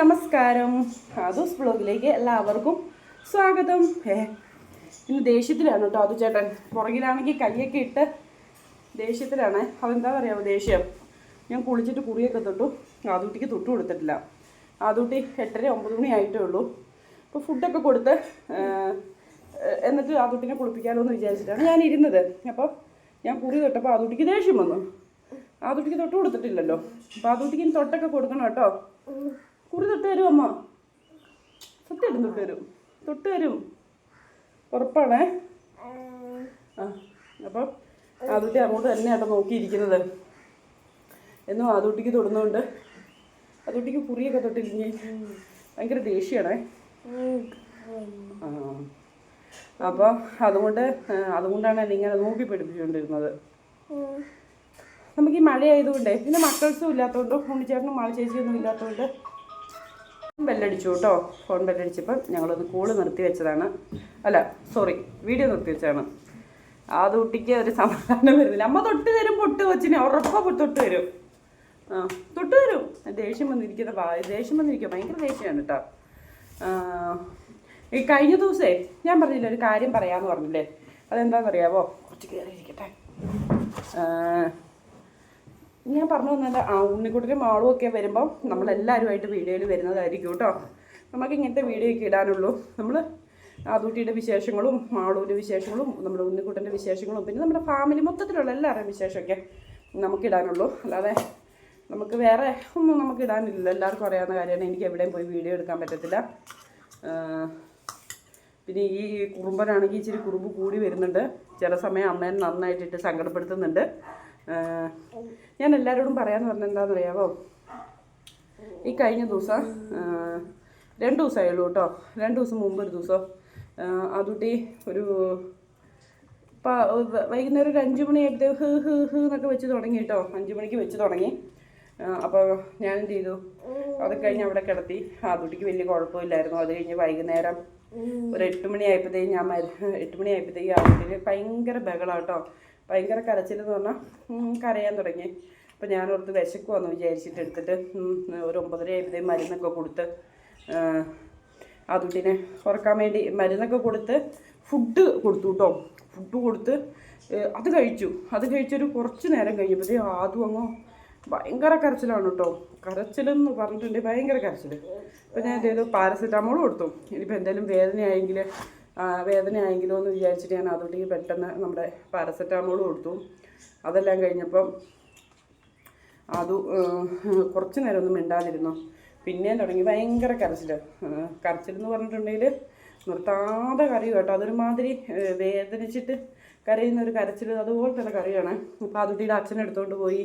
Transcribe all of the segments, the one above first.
നമസ്കാരം. അതൂസ് ബ്ലോഗിലേക്ക് എല്ലാവർക്കും സ്വാഗതം. ഏ ഇന്ന് ദേഷ്യത്തിലാണ് കേട്ടോ അതു ചേട്ടൻ. പുറകിലാണെങ്കിൽ കൈയൊക്കെ ഇട്ട് ദേഷ്യത്തിലാണ്. അതെന്താ പറയുക ദേഷ്യം? ഞാൻ കുളിച്ചിട്ട് കുറിയൊക്കെ തൊട്ടു. ആദൂട്ടിക്ക് തൊട്ട് കൊടുത്തിട്ടില്ല. ആദൂട്ടി എട്ടര ഒമ്പത് മണി ആയിട്ടേ ഉള്ളൂ. അപ്പോൾ ഫുഡൊക്കെ കൊടുത്ത് എന്നിട്ട് ആദൂട്ടിനെ കുളിപ്പിക്കാമല്ലോ എന്ന് വിചാരിച്ചിട്ടാണ് ഞാൻ ഇരുന്നത്. അപ്പോൾ ഞാൻ കുറി തൊട്ടപ്പോൾ ആദൂട്ടിക്ക് ദേഷ്യം വന്നു. ആദൂട്ടിക്ക് തൊട്ട് കൊടുത്തിട്ടില്ലല്ലോ. അപ്പോൾ ആദൂട്ടിക്ക് ഇനി തൊട്ടൊക്കെ കൊടുക്കണം കേട്ടോ. കുറി തൊട്ട് തരും അമ്മ. സത്യം തൊട്ട് തരും തൊട്ട് തരും ഉറപ്പാണേ? ആ അപ്പം ആദൂട്ടി അങ്ങോട്ട് തന്നെയാട്ടോ നോക്കിയിരിക്കുന്നത്. എന്നും ആദൂട്ടിക്ക് തൊടുന്നുണ്ട്. ആദൂട്ടിക്ക് കുറിയൊക്കെ തൊട്ടിരിക്കും ഭയങ്കര ദേഷ്യമാണേ. ആ. അപ്പോൾ അതുകൊണ്ട് അതുകൊണ്ടാണ് എന്നെ ഇങ്ങനെ നോക്കി പഠിപ്പിച്ചുകൊണ്ടിരുന്നത്. നമുക്ക് ഈ മഴയായതുകൊണ്ടേ പിന്നെ മക്കൾസും ഇല്ലാത്തതുകൊണ്ട് ഉണ്ണിച്ചേട്ടനും മാള ചേച്ചിയൊന്നും ഇല്ലാത്തതുകൊണ്ട് ബെല്ലടിച്ചു കേട്ടോ ഫോൺ ബെല്ലടിച്ചപ്പം ഞങ്ങളൊന്ന് കൂൾ നിർത്തി വെച്ചതാണ്. അല്ല സോറി വീഡിയോ നിർത്തി വെച്ചതാണ്. ആ കുട്ടിക്ക് ഒരു സമാധാനം വരുന്നില്ല. അമ്മ തൊട്ട് തരും പൊട്ട് കൊച്ചിനെ. ഉറപ്പ് തൊട്ട് തരും. ആ തൊട്ട് തരും. ദേഷ്യം വന്നിരിക്കുന്ന ദേഷ്യം വന്നിരിക്കുക ഭയങ്കര ദേഷ്യമാണ് കേട്ടോ. ഈ കഴിഞ്ഞ ദിവസേ ഞാൻ പറഞ്ഞില്ല ഒരു കാര്യം പറയാമെന്ന് പറഞ്ഞില്ലേ? അതെന്താണെന്നറിയാവോ കുറച്ച് കയറിയിരിക്കട്ടെ ഞാൻ പറഞ്ഞു തന്നല്ല ആ ഉണ്ണിക്കുട്ടനും മാളും ഒക്കെ വരുമ്പം നമ്മളെല്ലാവരുമായിട്ട് വീഡിയോയിൽ വരുന്നതായിരിക്കും കേട്ടോ. നമുക്ക് ഇങ്ങനത്തെ വീഡിയോ ഒക്കെ ഇടാനുള്ളൂ. നമ്മൾ ആദൂട്ടിയുടെ വിശേഷങ്ങളും മാളൂരിന്റെ വിശേഷങ്ങളും നമ്മുടെ ഉണ്ണിക്കുട്ടന്റെ വിശേഷങ്ങളും പിന്നെ നമ്മുടെ ഫാമിലി മൊത്തത്തിലുള്ള എല്ലാവരുടെയും വിശേഷമൊക്കെ നമുക്കിടാനുള്ളൂ അല്ലാതെ നമുക്ക് വേറെ ഒന്നും നമുക്ക് ഇടാനില്ല. എല്ലാവർക്കും അറിയാവുന്ന കാര്യമാണ്. എനിക്ക് എവിടെയും പോയി വീഡിയോ എടുക്കാൻ പറ്റത്തില്ല. പിന്നെ ഈ കുറുമ്പനാണെങ്കിൽ ഇച്ചിരി കുറുമ്പ് കൂടി വരുന്നുണ്ട്. ചില സമയം അമ്മേനെ നന്നായിട്ടിട്ട് സങ്കടപ്പെടുത്തുന്നുണ്ട്. ഞാൻ എല്ലാവരോടും പറയാമെന്ന് പറഞ്ഞ എന്താണെന്ന് അറിയാവോ ഈ കഴിഞ്ഞ ദിവസം രണ്ട് ദിവസമായുള്ളൂ കേട്ടോ. രണ്ട് ദിവസം മുമ്പ് ഒരു ദിവസം അതുട്ടി ഒരു വൈകുന്നേരം ഒരു അഞ്ച് മണിയായപ്പോഴത്തേക്ക് ഹ് ഹ് ഹ് എന്നൊക്കെ വെച്ച് തുടങ്ങി കേട്ടോ. അഞ്ച് മണിക്ക് വെച്ച് തുടങ്ങി. അപ്പോൾ ഞാൻ എന്ത് ചെയ്തു? അത് കഴിഞ്ഞ് അവിടെ കിടത്തി. ആദുട്ടിക്ക് വലിയ കുഴപ്പമില്ലായിരുന്നു. അത് കഴിഞ്ഞ് വൈകുന്നേരം ഒരു എട്ട് മണി ആയപ്പോഴത്തേക്കും ഞാൻ മരു എട്ട് മണി ആയപ്പോഴത്തേക്കും ആദുട്ടിക്ക് ഭയങ്കര ബഹളാട്ടോ ഭയങ്കര കരച്ചിലെന്ന് പറഞ്ഞാൽ കരയാൻ തുടങ്ങി. അപ്പോൾ ഞാൻ ഓർത്ത് വിശക്കുവാന്ന് വിചാരിച്ചിട്ട് എടുത്തിട്ട് ഒരു ഒമ്പതര ആയപ്പോഴത്തേക്കും മരുന്നൊക്കെ കൊടുത്ത് അതുട്ടിനെ ഉറക്കാൻ വേണ്ടി മരുന്നൊക്കെ കൊടുത്ത് ഫുഡ് കൊടുത്തു കേട്ടോ ഫുഡ് കൊടുത്ത് അത് കഴിച്ചു. അത് കഴിച്ചൊരു കുറച്ച് നേരം കഴിഞ്ഞപ്പോഴത്തേ ആദ്യം അങ്ങോ ഭയങ്കര കരച്ചിലാണ് കേട്ടോ കരച്ചിലെന്ന് പറഞ്ഞിട്ടുണ്ടെങ്കിൽ ഭയങ്കര കരച്ചിൽ അപ്പോൾ ഞാൻ എന്തെങ്കിലും പാരസെറ്റാമോൾ കൊടുത്തു. ഇനിയിപ്പോൾ എന്തെങ്കിലും വേദനയായെങ്കിൽ വേദനയായെങ്കിലോ എന്ന് വിചാരിച്ചിട്ട് ഞാൻ അതുകൊണ്ട് പെട്ടെന്ന് നമ്മുടെ പാരസെറ്റാമോൾ കൊടുത്തു. അതെല്ലാം കഴിഞ്ഞപ്പം അത് കുറച്ച് നേരം ഒന്നും മിണ്ടാതിരുന്നു. പിന്നെ തുടങ്ങി ഭയങ്കര കരച്ചിൽ കരച്ചിൽ എന്ന് പറഞ്ഞിട്ടുണ്ടെങ്കിൽ നിർത്താതെ കരയും കേട്ടോ. അതൊരുമാതിരി വേദനിച്ചിട്ട് കരയുന്ന ഒരു കരച്ചിൽ അതുപോലെ തന്നെ കറിയാണ് അപ്പോൾ അതുട്ടിയുടെ അച്ഛൻ എടുത്തുകൊണ്ട് പോയി.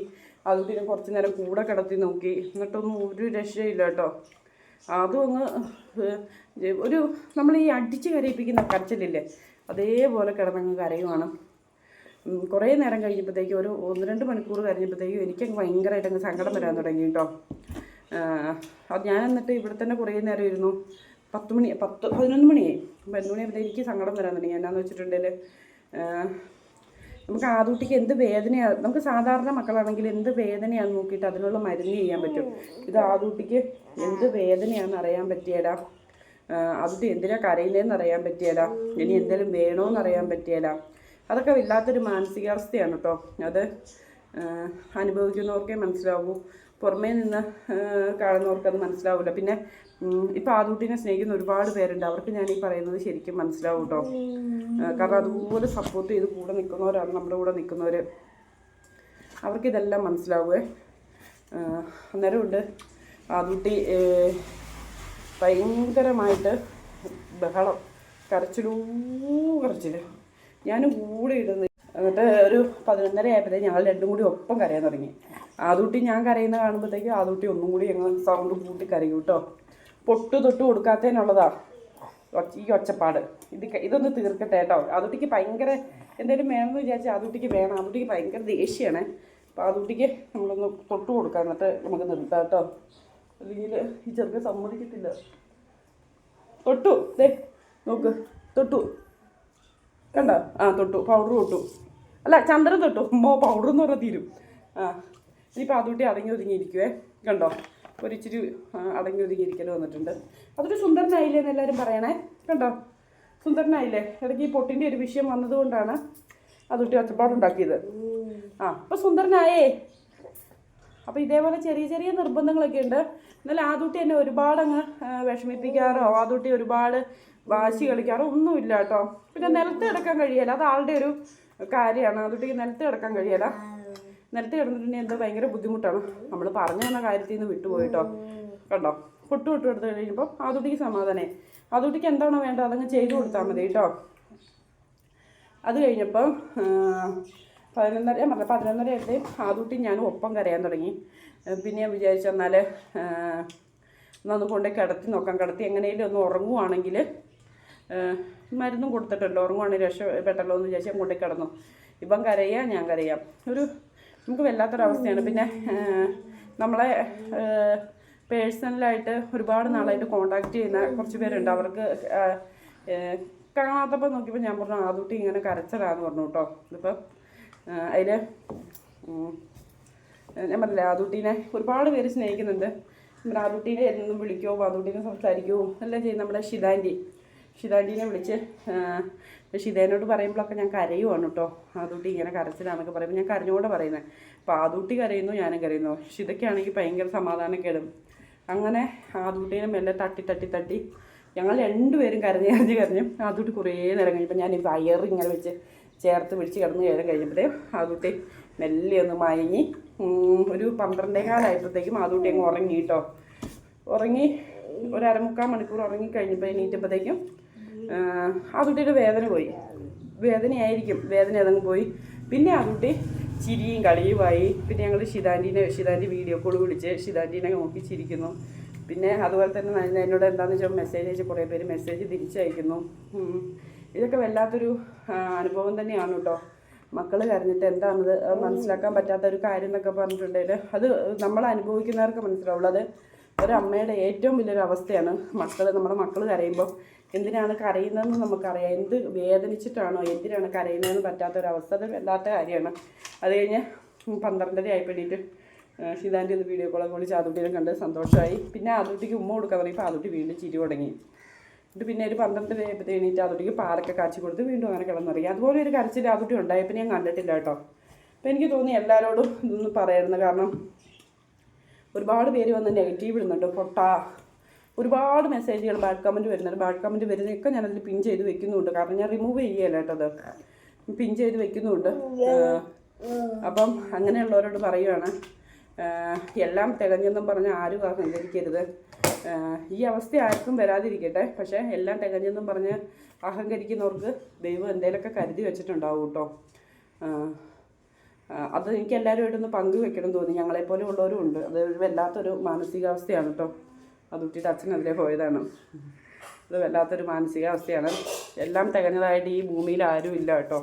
അതുട്ടിനെ കുറച്ച് നേരം കൂടെ കിടത്തി നോക്കി. എന്നിട്ടൊന്നും ഒരു രക്ഷയില്ല കേട്ടോ. അതും അങ്ങ് ഒരു നമ്മൾ ഈ അടിച്ച് കരയിപ്പിക്കുന്ന കരച്ചിലില്ലേ? അതേപോലെ കിടന്നങ്ങ് കരയുവാണ്. കുറേ നേരം കഴിഞ്ഞപ്പോഴത്തേക്കും ഒരു ഒന്ന് രണ്ട് മണിക്കൂർ കഴിഞ്ഞപ്പോഴത്തേക്കും എനിക്കങ്ങ് ഭയങ്കരമായിട്ട് അങ്ങ് സങ്കടം വരാൻ തുടങ്ങി കേട്ടോ. അത് ഞാൻ എന്നിട്ട് ഇവിടെ തന്നെ കുറേ നേരം ഇരുന്നു. പത്ത് മണി പത്ത് പതിനൊന്ന് മണിയായി. പതിനൊന്ന് മണിയായപ്പോഴത്തേക്ക് എനിക്ക് സങ്കടം വരാൻ തുടങ്ങി. എന്നാന്ന് വെച്ചിട്ടുണ്ടെങ്കിൽ നമുക്ക് ആദൂട്ടിക്ക് എന്ത് വേദനയാണ് നമുക്ക് സാധാരണ മക്കളാണെങ്കിൽ എന്ത് വേദനയാണെന്ന് നോക്കിയിട്ട് അതിനുള്ള മരുന്ന് ചെയ്യാൻ പറ്റും. ഇത് ആദൂട്ടിക്ക് എന്ത് വേദനയാണെന്ന് അറിയാൻ പറ്റിയടാ. ആദൂട്ടി എന്തിനാ കരയുന്നതെന്ന് അറിയാൻ പറ്റിയടാ. ഇനി എന്തെങ്കിലും വേണോന്ന് അറിയാൻ പറ്റിയടാ. അതൊക്കെ വല്ലാത്തൊരു മാനസികാവസ്ഥയാണ് കേട്ടോ. അത് അനുഭവിക്കുന്നവർക്കേ മനസ്സിലാവൂ. പുറമേ നിന്ന് കാണുന്നവർക്കത് കാണുന്നവർക്ക് അത് മനസ്സിലാവില്ല പിന്നെ ഉം, ഇപ്പം ആദൂട്ടിനെ സ്നേഹിക്കുന്ന ഒരുപാട് പേരുണ്ട്. അവർക്ക് ഞാൻ ഈ പറയുന്നത് ശരിക്കും മനസ്സിലാവും കേട്ടോ കാരണം അതുപോലെ സപ്പോർട്ട് ചെയ്ത് കൂടെ നിൽക്കുന്നവരാണ് നമ്മുടെ കൂടെ നിൽക്കുന്നവർ അവർക്കിതെല്ലാം മനസ്സിലാവുമേ ആ, അന്നേരമുണ്ട് ആദൂട്ടി ഭയങ്കരമായിട്ട് ബഹളം കരച്ചിലൂ കരച്ചിൽ ഞാനും കൂടെ ഇടുന്നു എന്നിട്ട് ഒരു പതിനൊന്നര ആയപ്പോഴത്തേക്ക് ഞങ്ങൾ രണ്ടും കൂടി ഒപ്പം കരയാൻ തുടങ്ങി. ആദൂട്ടി ഞാൻ കരയുന്ന കാണുമ്പോഴത്തേക്കും ആദൂട്ടി ഒന്നും കൂടി ഞങ്ങൾ സൗണ്ട് കൂട്ടി കരയും കേട്ടോ പൊട്ടു തൊട്ട് കൊടുക്കാത്തതിനുള്ളതാ ഈ ഒച്ചപ്പാട്. ഇത് ഇതൊന്ന് തീർക്കട്ടെ കേട്ടോ ആദൂട്ടിക്ക് ഭയങ്കര എന്തെങ്കിലും വേണമെന്ന് വിചാരിച്ചാൽ ആദൂട്ടിക്ക് വേണം. ആദൂട്ടിക്ക് ഭയങ്കര ദേഷ്യമാണ് അപ്പോൾ ആദൂട്ടിക്ക് നമ്മളൊന്ന് തൊട്ട് കൊടുക്കാം. എന്നിട്ട് നമുക്ക് നിർത്താം കേട്ടോ അല്ലെങ്കിൽ ഈ ചെറുക്കൻ സമ്മതിക്കത്തില്ല. തൊട്ടു. ദേ നോക്ക്. തൊട്ടു. കണ്ടോ? ആ തൊട്ടു. പൗഡർ തൊട്ടു. അല്ല ചന്ദ്രൻ തൊട്ടു. മോ പൗഡർ എന്ന് പറഞ്ഞാൽ തീരും. ആ. ഇനിയിപ്പോൾ അതുകൂട്ടി അടങ്ങി ഒതുങ്ങിയിരിക്കുവേ. കണ്ടോ? ഒരിച്ചിരി ഇച്ചിരി അടങ്ങി ഒതുങ്ങിയിരിക്കൽ വന്നിട്ടുണ്ട്. അതൊരു സുന്ദരനായില്ലേ എന്ന് എല്ലാവരും പറയണേ. കണ്ടോ? സുന്ദരനായില്ലേ? ഇടയ്ക്ക് ഈ പൊട്ടിന്റെ ഒരു വിഷയം വന്നതുകൊണ്ടാണ് അതുട്ടി ഒച്ചപ്പാടുണ്ടാക്കിയത്. ആ അപ്പോൾ സുന്ദരനായേ. അപ്പോൾ ഇതേപോലെ ചെറിയ ചെറിയ നിർബന്ധങ്ങളൊക്കെ ഉണ്ട്. എന്നാൽ ആദൂട്ടി എന്നെ ഒരുപാട് അങ്ങ് വിഷമിപ്പിക്കാറോ ആദൂട്ടി ഒരുപാട് വാശി കളിക്കാറോ ഒന്നുമില്ല കേട്ടോ. പിന്നെ നിലത്ത് കിടക്കാൻ കഴിയല അത് ആളുടെ ഒരു കാര്യമാണ്. ആദൂട്ടിക്ക് നിലത്ത് കിടക്കാൻ കഴിയല നിലത്ത് കിടന്നിട്ടുണ്ടെങ്കിൽ എന്തോ ഭയങ്കര ബുദ്ധിമുട്ടാണ്. നമ്മൾ പറഞ്ഞു തന്ന കാര്യത്തിൽ നിന്ന് വിട്ടുപോയിട്ടോ. കണ്ടോ? പൊട്ടു വിട്ടു എടുത്ത് കഴിയുമ്പോൾ ആതുട്ടിക്ക് സമാധാനേ അതുട്ടിക്ക് എന്താണോ വേണ്ടത് അതങ്ങ് ചെയ്തു കൊടുത്താൽ മതി കേട്ടോ. അത് കഴിഞ്ഞപ്പം പതിനൊന്നര ഞാൻ പറഞ്ഞ പതിനൊന്നര ആയിട്ട് ആദൂട്ടി ഞാൻ ഒപ്പം കരയാൻ തുടങ്ങി. പിന്നെ ഞാൻ വിചാരിച്ചു എന്നാൽ ഒന്ന് കൊണ്ട് കിടത്തി നോക്കാം. കിടത്തി എങ്ങനെയും ഒന്ന് ഉറങ്ങുവാണെങ്കിൽ മരുന്നും കൊടുത്തിട്ടല്ലോ. ഉറങ്ങുവാണെങ്കിൽ രക്ഷപ്പെട്ടല്ലോ എന്ന് വിചാരിച്ച് ഞാൻ കൊണ്ടേ കിടന്നു. ഇപ്പം കരയാം ഞാൻ കരയാം. ഒരു നമുക്ക് വല്ലാത്തൊരവസ്ഥയാണ്. പിന്നെ നമ്മളെ പേഴ്സണലായിട്ട് ഒരുപാട് നാളായിട്ട് കോണ്ടാക്ട് ചെയ്യുന്ന കുറച്ച് പേരുണ്ട്. അവർക്ക് കാണാത്തപ്പോൾ നോക്കിയപ്പോൾ ഞാൻ പറഞ്ഞു ആദൂട്ടി ഇങ്ങനെ കരച്ചതാന്ന് പറഞ്ഞു കേട്ടോ. ഇതിപ്പം അതിൽ ഞാൻ പറഞ്ഞില്ലേ ആദുട്ടീനെ ഒരുപാട് പേര് സ്നേഹിക്കുന്നുണ്ട്. നമ്മുടെ ആദുട്ടീനെ എന്നും വിളിക്കുമോ ആദുട്ടീനെ സംസാരിക്കുമോ എല്ലാം ചെയ്യും നമ്മുടെ ഷിതാന്റി ഷിതാന്റീനെ വിളിച്ച് ആ, ഇതേനോട് പറയുമ്പോഴൊക്കെ ഞാൻ കരയുവാണ് കേട്ടോ. ആദൂട്ടി ഇങ്ങനെ കരച്ചിലാണെന്നൊക്കെ പറയുമ്പോൾ ഞാൻ കരഞ്ഞുകൊണ്ട് പറയുന്നത് അപ്പോൾ ആദൂട്ടി കരയുന്നു ഞാനും കരയുന്നു. പക്ഷെ ഇതൊക്കെയാണെങ്കിൽ ഭയങ്കര സമാധാനക്കേടും. അങ്ങനെ ആദൂട്ടീനെ മെല്ലെ തട്ടി തട്ടി തട്ടി ഞങ്ങൾ രണ്ടുപേരും കരഞ്ഞ് കരഞ്ഞ് കരഞ്ഞ് ആദൂട്ടി കുറേ നേരം കഴിഞ്ഞപ്പോൾ ഞാൻ ഈ വയർ ഇങ്ങനെ വെച്ച് ചേർത്ത് പിടിച്ച് കിടന്ന് കയറി കഴിഞ്ഞപ്പോഴേ ആദൂട്ടി മെല്ലെ ഒന്ന് മയങ്ങി ഒരു പന്ത്രണ്ടേ കാലമായപ്പോഴത്തേക്കും ആദൂട്ടി അങ്ങ് ഉറങ്ങി കേട്ടോ. ഉറങ്ങി ഒരു അരമുക്കാൽ മണിക്കൂർ ഉറങ്ങി കഴിഞ്ഞപ്പോൾ എണീറ്റപ്പോഴത്തേക്കും ആദൂട്ടിയുടെ വേദന പോയി. വേദനയായിരിക്കും. വേദന അതങ്ങ് പോയി. പിന്നെ ആദൂട്ടി ചിരിയും കളിയുമായി. പിന്നെ ഞങ്ങൾ ഷിതാന്റീനെ ഷിതാന്റി വീഡിയോ കോൾ വിളിച്ച് ഷിതാന്റീനെ നോക്കി ചിരിക്കുന്നു. പിന്നെ അതുപോലെ തന്നെ എന്നോട് എന്താണെന്ന് വെച്ചാൽ മെസ്സേജ് അയച്ച് കുറേ പേര് മെസ്സേജ് തിരിച്ചയക്കുന്നു. ഇതൊക്കെ വല്ലാത്തൊരു അനുഭവം തന്നെയാണ് കേട്ടോ. മക്കൾ കരഞ്ഞിട്ട് എന്താണത്? മനസ്സിലാക്കാൻ പറ്റാത്ത ഒരു കാര്യം എന്നൊക്കെ പറഞ്ഞിട്ടുണ്ടെങ്കിൽ അത് നമ്മൾ അനുഭവിക്കുന്നവർക്ക് മനസ്സിലാവുള്ളൂ. അത് ഒരമ്മയുടെ ഏറ്റവും വലിയൊരു അവസ്ഥയാണ് മക്കൾ നമ്മുടെ മക്കൾ കരയുമ്പോൾ എന്തിനാണ് കരയുന്നതെന്ന് നമുക്കറിയാം. എന്ത് വേദനിച്ചിട്ടാണോ എന്തിനാണ് കരയുന്നതെന്ന് പറ്റാത്തൊരവസ്ഥ അത് വല്ലാത്ത കാര്യമാണ്. അത് കഴിഞ്ഞ് പന്ത്രണ്ടര ആയപ്പോഴേറ്റ് ഷിതാന്റെ ഒന്ന് വീഡിയോ കോളൊക്കെ വിളിച്ച് ആദുട്ടിനെ കണ്ട് സന്തോഷമായി പിന്നെ ആദുട്ടിക്ക് ഉമ്മ കൊടുക്കാൻ തുടങ്ങിയപ്പോൾ ആദുട്ടി വീണ്ടും ചിരി തുടങ്ങി. എന്നിട്ട് പിന്നെ ഒരു പന്ത്രണ്ട് ആയപ്പോഴത്തെ എണീറ്റ് ആദുട്ടിക്ക് പാലൊക്കെ കാച്ചി കൊടുത്ത് വീണ്ടും അങ്ങനെ കിടന്നുറങ്ങി. അതുപോലെ ഒരു കരച്ചിൽ ആദുട്ടി ഉണ്ടായപ്പോൾ ഞാൻ കണ്ടിട്ടില്ല കേട്ടോ. അപ്പോൾ എനിക്ക് തോന്നി എല്ലാവരോടും ഇതൊന്നും പറയണമെന്ന് കാരണം ഒരുപാട് പേര് വന്ന് നെഗറ്റീവ് ഇടുന്നുണ്ട്. പൊട്ട. ഒരുപാട് മെസ്സേജുകൾ ബാഡ് കമന്റ് വരുന്നുണ്ട്. ബാഡ് കമന്റ് വരുന്നതൊക്കെ ഞാനതിൽ പിൻ ചെയ്ത് വെക്കുന്നുണ്ട്. കാരണം ഞാൻ റിമൂവ് ചെയ്യല്ല കേട്ടോ അത്. പിൻ ചെയ്ത് വെക്കുന്നുണ്ട്. അപ്പം അങ്ങനെയുള്ളവരോട് പറയുവാണ്. എല്ലാം തികഞ്ഞെന്നും പറഞ്ഞ് ആരും അഹങ്കരിക്കരുത്. സഞ്ചരിക്കരുത് ഈ അവസ്ഥ ആർക്കും വരാതിരിക്കട്ടെ. പക്ഷേ എല്ലാം തികഞ്ഞെന്നും പറഞ്ഞ് അഹങ്കരിക്കുന്നവർക്ക് ദൈവം എന്തെങ്കിലുമൊക്കെ കരുതി വെച്ചിട്ടുണ്ടാവും കേട്ടോ. അത് എനിക്ക് എല്ലാവരുമായിട്ടൊന്ന് പങ്കുവെക്കണം തോന്നി. ഞങ്ങളെപ്പോലെ ഉള്ളവരും ഉണ്ട്. അത് വല്ലാത്തൊരു മാനസികാവസ്ഥയാണ് കേട്ടോ അത് കുട്ടിയുടെ അച്ഛൻ അതിലേ പോയതാണ്. അത് വല്ലാത്തൊരു മാനസികാവസ്ഥയാണ്. എല്ലാം തികഞ്ഞതായിട്ട് ഈ ഭൂമിയിൽ ആരും ഇല്ല കേട്ടോ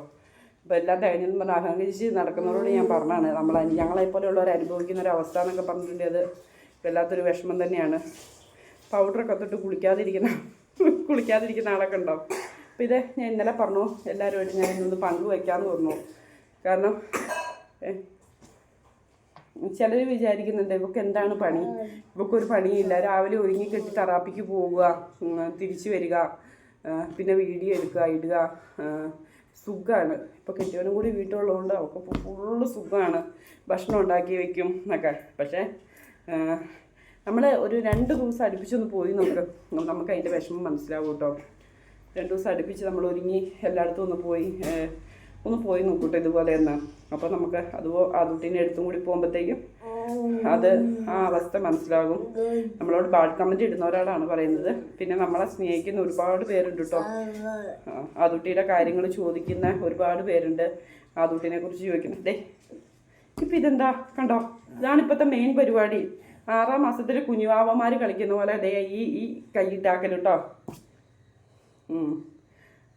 അപ്പോൾ എല്ലാം തികഞ്ഞെന്ന് പറഞ്ഞാൽ അഹങ്കരിച്ച് നടക്കുന്നവരോട് ഞാൻ പറഞ്ഞാണ്. നമ്മൾ ഞങ്ങളെപ്പോലെയുള്ളവർ അനുഭവിക്കുന്ന ഒരു അവസ്ഥ എന്നൊക്കെ പറഞ്ഞിട്ടുണ്ടെങ്കിൽ അത്. വല്ലാത്തൊരു വിഷമം തന്നെയാണ്. പൗഡറൊക്കെ തൊട്ട് കുളിക്കാതിരിക്കുന്ന കുളിക്കാതിരിക്കുന്ന ആളൊക്കെ ഉണ്ടാവും അപ്പോൾ ഇത് ഞാൻ ഇന്നലെ പറഞ്ഞു എല്ലാവരുമായിട്ട് ഞാൻ ഇന്നൊന്ന് പങ്കുവയ്ക്കാമെന്ന് പറഞ്ഞു. കാരണം ചിലർ വിചാരിക്കുന്നുണ്ട് ഇവക്ക് എന്താണ് പണി? ഇവക്കൊരു പണിയില്ല. രാവിലെ ഒരുങ്ങി കെട്ടി തറാപ്പിക്ക് പോവുക തിരിച്ചു വരിക പിന്നെ വീഡിയോ എടുക്കുക ഇടുക സുഖമാണ് ഇപ്പോൾ കെട്ടിയവനും കൂടി വീട്ടിലുള്ളതുകൊണ്ട് അവൾക്ക് ഫുള്ള് സുഖമാണ് ഭക്ഷണം ഉണ്ടാക്കി വെക്കും എന്നൊക്കെ. പക്ഷേ നമ്മൾ ഒരു രണ്ട് ദിവസം അടുപ്പിച്ചൊന്ന് പോയി നമുക്ക്. നമുക്ക് അതിന്റെ വിഷമം മനസ്സിലാവും കേട്ടോ. രണ്ട് ദിവസം അടുപ്പിച്ച് നമ്മൾ ഒരുങ്ങി എല്ലായിടത്തും ഒന്ന് പോയി ഒന്ന് പോയി നോക്കൂട്ടോ ഇതുപോലെ എന്ന് അപ്പോൾ നമുക്ക് അതുപോ ആ അടുത്തും കൂടി പോകുമ്പോഴത്തേക്കും അത് ആ അവസ്ഥ മനസ്സിലാകും. നമ്മളോട് ബാഡ് ഇടുന്ന ഒരാളാണ് പറയുന്നത്. പിന്നെ നമ്മളെ സ്നേഹിക്കുന്ന ഒരുപാട് പേരുണ്ട് കേട്ടോ അതുട്ടിയുടെ കാര്യങ്ങൾ ചോദിക്കുന്ന ഒരുപാട് പേരുണ്ട്. അതുട്ടിനെ കുറിച്ച് ചോദിക്കുന്നത് ഡേ ഇപ്പം ഇതെന്താ? കണ്ടോ? ഇതാണ് ഇപ്പോഴത്തെ മെയിൻ പരിപാടി. ആറാം മാസത്തിൽ കുഞ്ഞുവാവമാര് കളിക്കുന്ന പോലെ ദേ ഈ ഈ കൈയിട്ടാക്കൽ ഉം.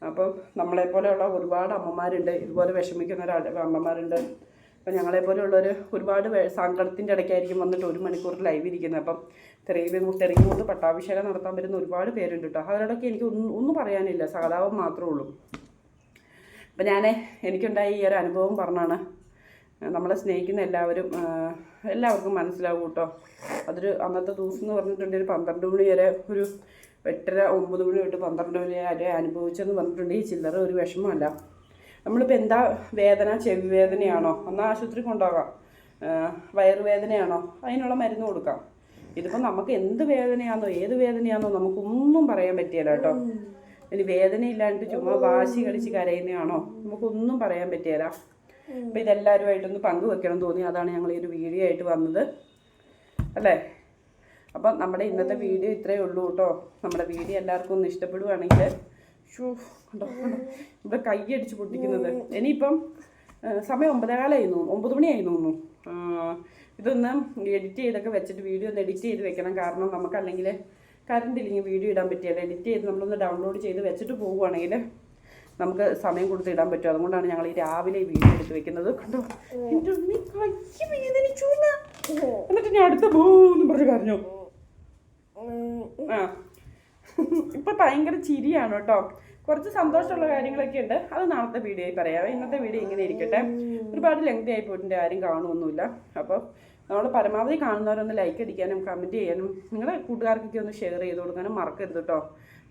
അപ്പം നമ്മളെപ്പോലെയുള്ള ഒരുപാട് അമ്മമാരുണ്ട്. ഇതുപോലെ വിഷമിക്കുന്ന ഒരു ആൾ അമ്മമാരുണ്ട്. അപ്പം ഞങ്ങളെപ്പോലെയുള്ളവർ ഒരുപാട് സങ്കടത്തിന്റെ ഇടയ്ക്കായിരിക്കും വന്നിട്ട് ഒരു മണിക്കൂർ ലൈവ് ഇരിക്കുന്നത്. അപ്പം തെറിയിൽ കൊണ്ട് പട്ടാഭിഷേകം നടത്താൻ വരുന്ന ഒരുപാട് പേരുണ്ട് കേട്ടോ അവരോടൊക്കെ എനിക്ക് ഒന്നും ഒന്നും പറയാനില്ല. സഹതാപം മാത്രമേ ഉള്ളൂ. അപ്പം ഞാൻ എനിക്കുണ്ടായ ഈ ഒരു അനുഭവം പറഞ്ഞാണ് നമ്മളെ സ്നേഹിക്കുന്ന എല്ലാവരും എല്ലാവർക്കും മനസ്സിലാവും കേട്ടോ അതൊരു അന്നത്തെ ദിവസം എന്ന് പറഞ്ഞിട്ടുണ്ടെങ്കിൽ പന്ത്രണ്ട് മണി വരെ ഒരു എട്ടര ഒമ്പത് മണി തൊട്ട് പന്ത്രണ്ട് മണി വരെ അനുഭവിച്ചെന്ന് പറഞ്ഞിട്ടുണ്ടെങ്കിൽ ചില്ലറ ഒരു വിഷമമല്ല. നമ്മളിപ്പോൾ എന്താ വേദന? ചെവി വേദനയാണോ? എന്നാൽ ആശുപത്രി കൊണ്ടുപോകാം. വയറുവേദനയാണോ അതിനുള്ള മരുന്ന് കൊടുക്കാം. ഇതിപ്പോൾ നമുക്ക് എന്ത് വേദനയാണോ ഏത് വേദനയാണോ നമുക്കൊന്നും പറയാൻ പറ്റിയല്ല കേട്ടോ. ഇനി വേദനയില്ലാണ്ട് ചുമ്മാ വാശി കളിച്ച് കരയുന്നതാണോ? നമുക്കൊന്നും പറയാൻ പറ്റിയല്ല അപ്പം ഇതെല്ലാവരുമായിട്ടൊന്ന് പങ്കുവെക്കണം തോന്നി. അതാണ് ഞങ്ങൾ ഈ ഒരു വീഡിയോ ആയിട്ട് വന്നത്. അല്ലേ? അപ്പം നമ്മുടെ ഇന്നത്തെ വീഡിയോ ഇത്രയേ ഉള്ളൂ കേട്ടോ. നമ്മുടെ വീഡിയോ എല്ലാവർക്കും ഒന്ന് ഇഷ്ടപ്പെടുവാണെങ്കിൽ ഷൂ കണ്ടോ ഇവിടെ കൈയടിച്ച് പൊട്ടിക്കുന്നത്. ഇനിയിപ്പം സമയം ഒമ്പതേകാലായി തോന്നുന്നു ഒമ്പത് മണിയായി തോന്നുന്നു. ഇതൊന്ന് എഡിറ്റ് ചെയ്തൊക്കെ വെച്ചിട്ട് വീഡിയോ ഒന്ന് എഡിറ്റ് ചെയ്ത് വെക്കണം. കാരണം നമുക്കല്ലെങ്കിൽ കറണ്ട് ഇല്ലെങ്കിൽ വീഡിയോ ഇടാൻ പറ്റിയല്ല എഡിറ്റ് ചെയ്ത് നമ്മളൊന്ന് ഡൗൺലോഡ് ചെയ്ത് വെച്ചിട്ട് പോവുകയാണെങ്കിൽ നമുക്ക് സമയം കൊടുത്ത് ഇടാൻ പറ്റും. അതുകൊണ്ടാണ് ഞങ്ങൾ ഈ രാവിലെ വീഡിയോ എടുത്ത് വെക്കുന്നത്. കണ്ടോ. എന്നിട്ട് ഞാൻ അടുത്ത പോകുന്നു പറഞ്ഞു കരഞ്ഞു. ഇപ്പൊ ഭയങ്കര ചിരിയാണ് കേട്ടോ. കുറച്ച് സന്തോഷമുള്ള കാര്യങ്ങളൊക്കെ ഉണ്ട്. അത് നാളത്തെ വീഡിയോ ആയി പറയാം. ഇന്നത്തെ വീഡിയോ ഇങ്ങനെ ഇരിക്കട്ടെ. ഒരുപാട് ലെങ്തി ആയി പോയിട്ടുണ്ട് ആരും കാണുമൊന്നുമില്ല അപ്പോൾ നമ്മൾ പരമാവധി കാണുന്നവരൊന്ന് ലൈക്ക് അടിക്കാനും കമന്റ് ചെയ്യാനും നിങ്ങളുടെ കൂട്ടുകാർക്കൊക്കെ ഒന്ന് ഷെയർ ചെയ്ത് കൊടുക്കാനും മറക്കരുത് കേട്ടോ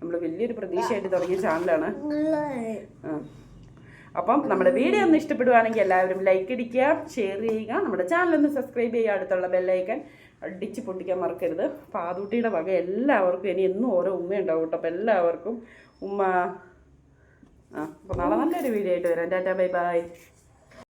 നമ്മൾ വലിയൊരു പ്രതീക്ഷയായിട്ട് തുടങ്ങിയ ചാനലാണ്. അപ്പം നമ്മുടെ വീഡിയോ ഒന്ന് ഇഷ്ടപ്പെടുവാണെങ്കിൽ എല്ലാവരും ലൈക്ക് അടിക്കുക ഷെയർ ചെയ്യുക നമ്മുടെ ചാനൽ ഒന്ന് സബ്സ്ക്രൈബ് ചെയ്യുക അടുത്തുള്ള ബെല്ലൈക്കൻ അടിച്ച് പൊട്ടിക്കാൻ മറക്കരുത്. പാതൂട്ടിയുടെ വക എല്ലാവർക്കും ഇനി എന്നും ഓരോ ഉമ്മ ഉണ്ടാവും കേട്ടോ. അപ്പം എല്ലാവർക്കും ഉമ്മ. ആ അപ്പം നാളെ നല്ലൊരു വീഡിയോ ആയിട്ട് വരാം. Tata bye bye.